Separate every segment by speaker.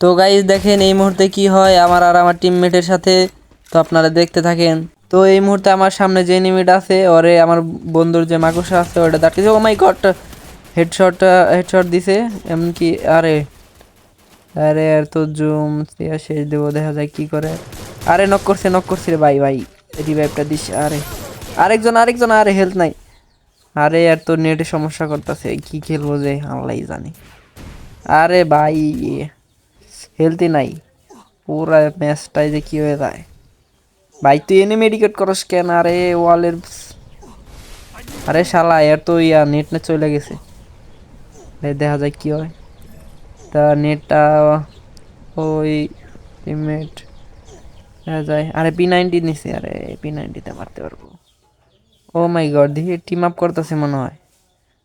Speaker 1: তো গাইজ দেখেন এই মুহূর্তে কি হয়? আমার আর আমার টিমমেটের সাথে, তো আপনারা দেখতে থাকেন। তো এই মুহূর্তে আমার সামনে যে এনিমিট আছে, ওরে আমার বন্ধুর যে মাকুসা আছে, ওটা দাঁড়িয়েছে oh my God headshot headshot দিছে। এমনকি, আরে আরে আর তো জুম শেষ দেবো, দেখা যায় কি করে। আরে নক করছে নক করছে রে, ভাই ভাই রিভাইভটা দিস, আরে। আরেকজন আরেকজন, আরে হেলথ নাই। আরে, আর তো নেটে সমস্যা করতেছে, কি খেলব যে আল্লাহ জানি। আরে, ভাই। হেলথই নাই। পুরা ম্যাচটাই যে কি হয়ে যায়। ভাই, তুই এনে মেডিকেট করস কেন? আরে, ওয়ালের আরে শালা, এর তো ইয়া নেট না চলে গেছে। দেখা যায় কি হয়। তা নেটটা ওই টিমমেট দেখা যায়। আরে পি নাইনটি নিছে। আরে পি নাইনটিতে মারতে পারব। ও মাই গড দেখি টিম আপ করতেছে মনে হয়।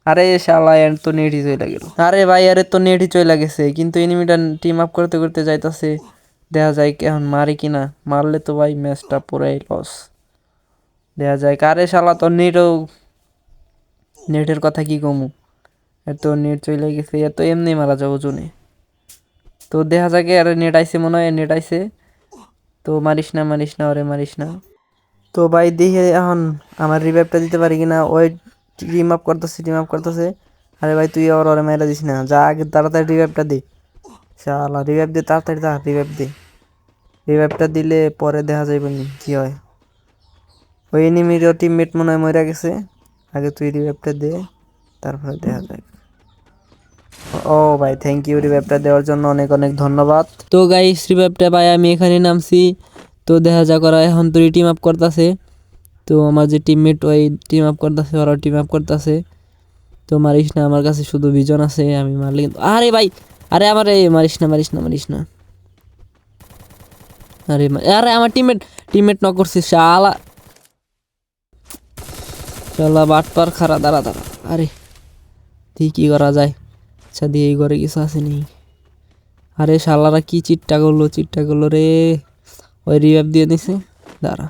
Speaker 1: আরে শালা, এর তো নেটই চলে গেল। আরে ভাই, আরে তো নেটই চলে গেছে, কিন্তু এনিমিটা টিম আপ করতে করতে যাইতাছে। দেখা যায় কি এখন মারি কিনা। মারলে তো ভাই ম্যাচটা পুরাই লস দেখা যায় কারে শালা তো নেটও নেটের কথা কি কমু? এত নেট চলে গেছে এত এমনি মারা যাব জনে। তো দেখা যাক, আর নেট আইছে মনে হয় নেট আইছে। তো মারিস না মারিস না, ওরে মারিস না। তো ভাই দেখে এখন আমার রিভাইভটা দিতে পারি কিনা। ওই টিম আপ করতেছে টিম আপ করতেছে। আরে ভাই, তুই আর ওরে মেরে দিস না। যা আগে তাড়াতাড়ি রিভাইভটা দে। শালা রিভাইভ দে, তাড়াতাড়ি তা রিভাইভ দে। রিভাইভটা দিলে পরে দেখা যাবে নি, কি হয়। ওই এনিমির টিমমেট মনে হয় মরে গেছে। আগে তুই রিভাইভটা দে, তারপরে দেখা যায় ও ভাই থ্যাংক ইউ রিভাইভটা দেওয়ার জন্য অনেক অনেক ধন্যবাদ। তো গাইস রিভাইভটা ভাই, আমি এখানে নামছি। তো দেখা যা করা এখন তুই টিম আপ করতেছে। তো আমার যে টিমমেট ওই টিম আপ করতেছে ওরা টিম আপ করতেছে। তো মারিস না, আমার কাছে শুধু বিজন আছে, আমি মারলে কিন্তু আরে ভাই! আরে আমার এই মারিস না মারিস না মারিস না। আরে আরে আমার টিমমেট টিমমেট ন করছে, শালা। শালা বাটপার খারা দাঁড়া দাঁড়া। আরে তুই কি করা যায়? আচ্ছা দিয়ে এই ঘরে কিছু আসেনি আরে শালারা কি চিটটা করল চিটটা করল রে। ওই রিভাইভ দিয়ে দিছে। দাঁড়া।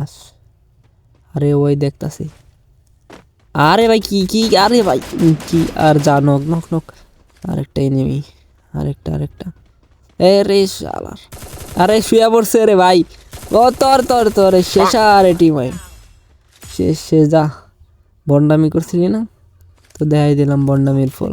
Speaker 1: আস। আরে ওই দেখতাছি। আরে ভাই, কি কি, আরে ভাই কি, আর যা নক নক নক আরেকটা এনিমি আরেকটা আরেকটা। এ রে শালার। আরে শুয়া পড়ছে রে ভাই। ও, তোর তোর তোর শেষ আরে টিম শেষ শেষ, যা। বন্ডামি করছিলি না? তো দেখাই দিলাম বন্ডামির ফল।